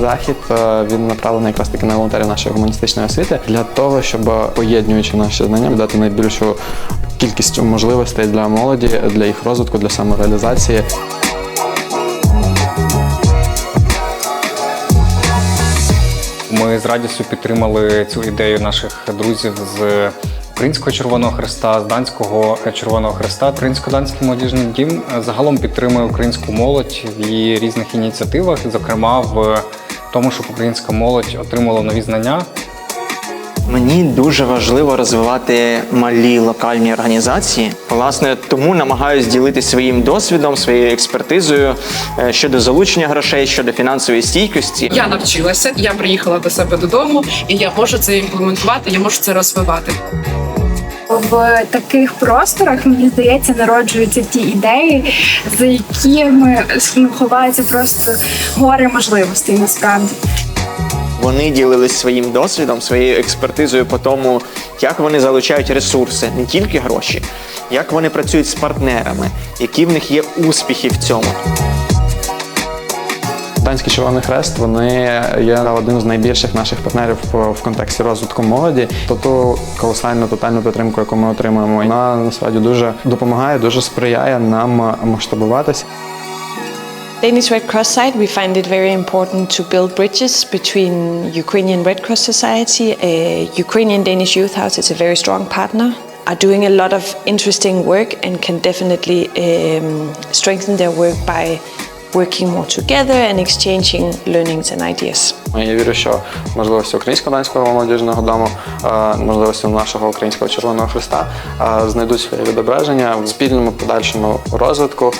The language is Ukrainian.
Захід е, він направлений якраз таки на волонтерів нашої гуманістичної освіти для того, щоб поєднуючи наші знання, дати найбільшу кількість можливостей для молоді, для їх розвитку, для самореалізації. Ми з радістю підтримали цю ідею наших друзів з Українського Червоного Христа, з Данського Червоного Христа. Українсько-данський молодіжний дім загалом підтримує українську молодь в її різних ініціативах, зокрема в тому, щоб українська молодь отримала нові знання. Мені дуже важливо розвивати малі локальні організації. Власне, тому намагаюся ділитися своїм досвідом, своєю експертизою е, щодо залучення грошей, щодо фінансової стійкості. Я навчилася, я приїхала до себе додому, і я можу це імплементувати, я можу це розвивати. В таких просторах мені здається народжуються ті ідеї, за якими ну, ховається просто горе можливостей насправді. Вони ділились своїм досвідом, своєю експертизою по тому, як вони залучають ресурси, не тільки гроші, як вони працюють з партнерами, які в них є успіхи в цьому. Данський Червоний Хрест вони є одним з найбільших наших партнерів в контексті розвитку молоді. То ту колосальну тотальну підтримку, яку ми отримуємо, вона насправді дуже допомагає, дуже сприяє нам масштабуватися. Danish Red Cross side, we find it very important to build bridges between Ukrainian Red Cross Society. Uh, Ukrainian Danish Youth House is a very strong partner, are doing a lot of interesting work and can definitely um, strengthen their work by working more together and exchanging learnings and ideas. Я вірю, що можливості Українського данського молодіжного дому, е, можливості нашого українського Червоного Христа е, знайдуть своє відображення в спільному подальшому розвитку.